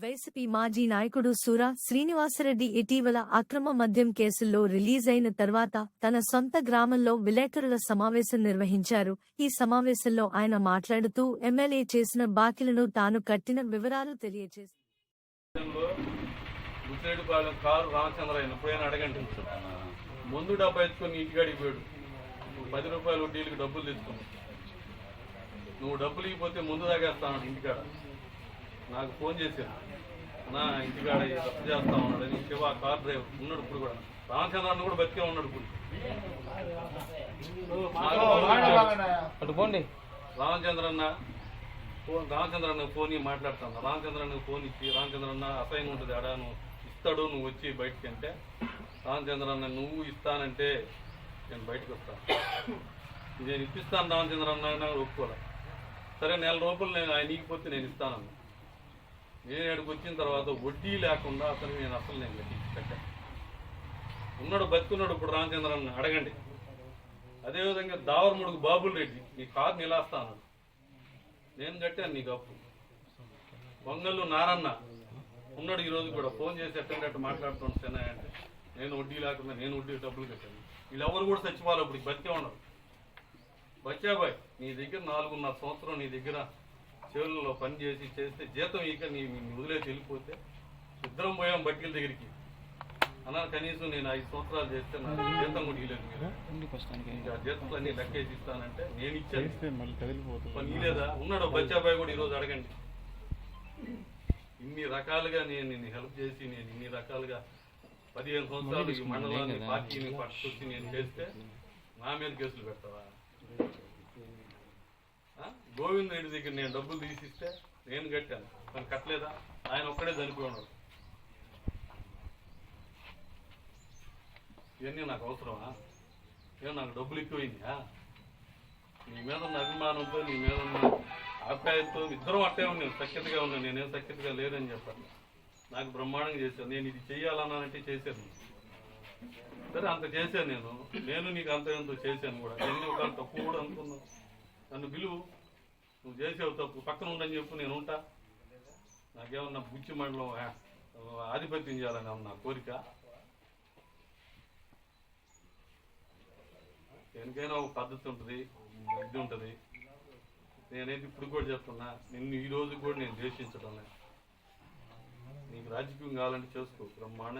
YCP మాజీ నాయకుడు సూరా శ్రీనివాసరెడ్డి ఇటీవల అక్రమ మద్యం కేసుల్లో రిలీజ్ అయిన తర్వాత తన సొంత గ్రామంలో విలేకరుల సమావేశం నిర్వహించారు. ఈ సమావేశంలో ఆయన మాట్లాడుతూ ఎమ్మెల్యే చేసిన బాకీలను తాను కట్టిన వివరాలు తెలియజేశారు ముందు డబ్బా ఎత్తుకొని ఇంటికి అడిగిపోయాడు పది రూపాయలు వడ్డీలకు డబ్బులు తెచ్చుకున్నావు నువ్వు డబ్బులు ఇవ్వకపోతే ముందు తాగేస్తాను ఇంటికాడ నాకు ఫోన్ చేశాను నా ఇంటికాడ తప్పు చేస్తా ఉన్నాడని శివ కార్ డ్రైవర్ ఉన్నాడు ఇప్పుడు కూడా. రామచంద్రన్న కూడా బతికే ఉన్నాడు ఇప్పుడు. రామచంద్రన్న ఫోన్ రామచంద్రన్న ఫోన్ మాట్లాడుతాను. రామచంద్రన్న ఫోన్ ఇచ్చి రామచంద్రన్న అసహ్యం ఉంటుంది అడా నువ్వు ఇస్తాడు నువ్వు వచ్చి బయటికి అంటే రామచంద్రన్న నువ్వు ఇస్తానంటే నేను బయటకు వస్తాను నేను ఇప్పిస్తాను రామచంద్రన్న ఒప్పుకోలే. సరే నెల రూపాయలు నేను ఆయన ఇకపోతే నేను ఇస్తానన్నా. నేను ఇక్కడికి వచ్చిన తర్వాత వడ్డీ లేకుండా అతను నేను అసలు నేను కట్టి కట్టాను ఉన్నాడు బతుకున్నాడు ఇప్పుడు రామచంద్రన్న అడగండి. అదేవిధంగా దావరముడుకు బాబుల్ రెడ్డి నీ కారు నిలాస్తాను నేను కట్టాను నీకు అప్పు. వంగల్లు నారన్న ఉన్నాడు ఈరోజు కూడా ఫోన్ చేసి ఎట్టండి అట్ట అంటే నేను వడ్డీ లేకుండా నేను వడ్డీ డబ్బులు కట్టాను. వీళ్ళెవరు కూడా చచ్చిపోవాలి ఇప్పుడు బతికే ఉండరు బచ్చాబాయ్ నీ దగ్గర నాలుగున్నర సంవత్సరం నీ దగ్గర చెవులలో పని చేసి చేస్తే జీతం ఇక నీ వదిలేసి వెళ్ళిపోతే ఇద్దరం పోయాం బట్టీల దగ్గరికి. అన్నాను కనీసం నేను ఐదు సంవత్సరాలు చేస్తే నాకు జీతం కూడా ఇవ్వలేదు మీరు. ఇంకా జీతాలన్నీ లెక్కేసి ఇస్తానంటే నేను ఇచ్చాను లేదా ఉన్నాడు బచ్చాబాయ్ కూడా ఈరోజు అడగండి. ఇన్ని రకాలుగా నేను నిన్ను హెల్ప్ చేసి నేను ఇన్ని రకాలుగా పదిహేను సంవత్సరాలు ఈ మండలాన్ని పార్టీని పట్టుకొచ్చి నేను చేస్తే నా మీద కేసులు పెడతావా? ఆ? గోవింద్ రెడ్డి దగ్గర నేను డబ్బులు తీసిస్తే నేను కట్టాను. తను కట్టలేదా? ఆయన ఒక్కడే చనిపోయి ఉన్నాడు. ఇవన్నీ నాకు అవసరమా? ఏమో నాకు డబ్బులు ఎక్కువైందా? నీ మీద ఉన్న అభిమానంతో నీ మీద ఉన్న ఆప్యాయతతో ఇద్దరం అట్టే ఉన్నాను సఖ్యతగా ఉన్నాను నేనేం సఖ్యతగా లేదని చెప్పాను. నాకు బ్రహ్మాండంగా చేశాను నేను ఇది చెయ్యాలన్నానంటే చేశాను. సరే అంత చేశాను నేను. నేను నీకు అంత ఎంతో చేశాను కూడా. నేను ఒక తప్పు కూడా అనుకున్నాను. నన్ను పిలువు. నువ్వు చేసేవు తప్పు. పక్కన ఉండని చెప్పు నేను ఉంటా. నాకేమన్నా బుచ్చి మండలం ఆధిపత్యం చేయాలని ఉన్న కోరిక? దేనికైనా ఒక పద్ధతి ఉంటుంది ఇది ఉంటుంది. నేనైతే ఇప్పుడు కూడా చెప్తున్నా నిన్ను ఈ రోజు కూడా నేను ద్వేషించడం నీకు రాజకీయం కావాలంటే చేసుకో బ్రహ్మాండంగా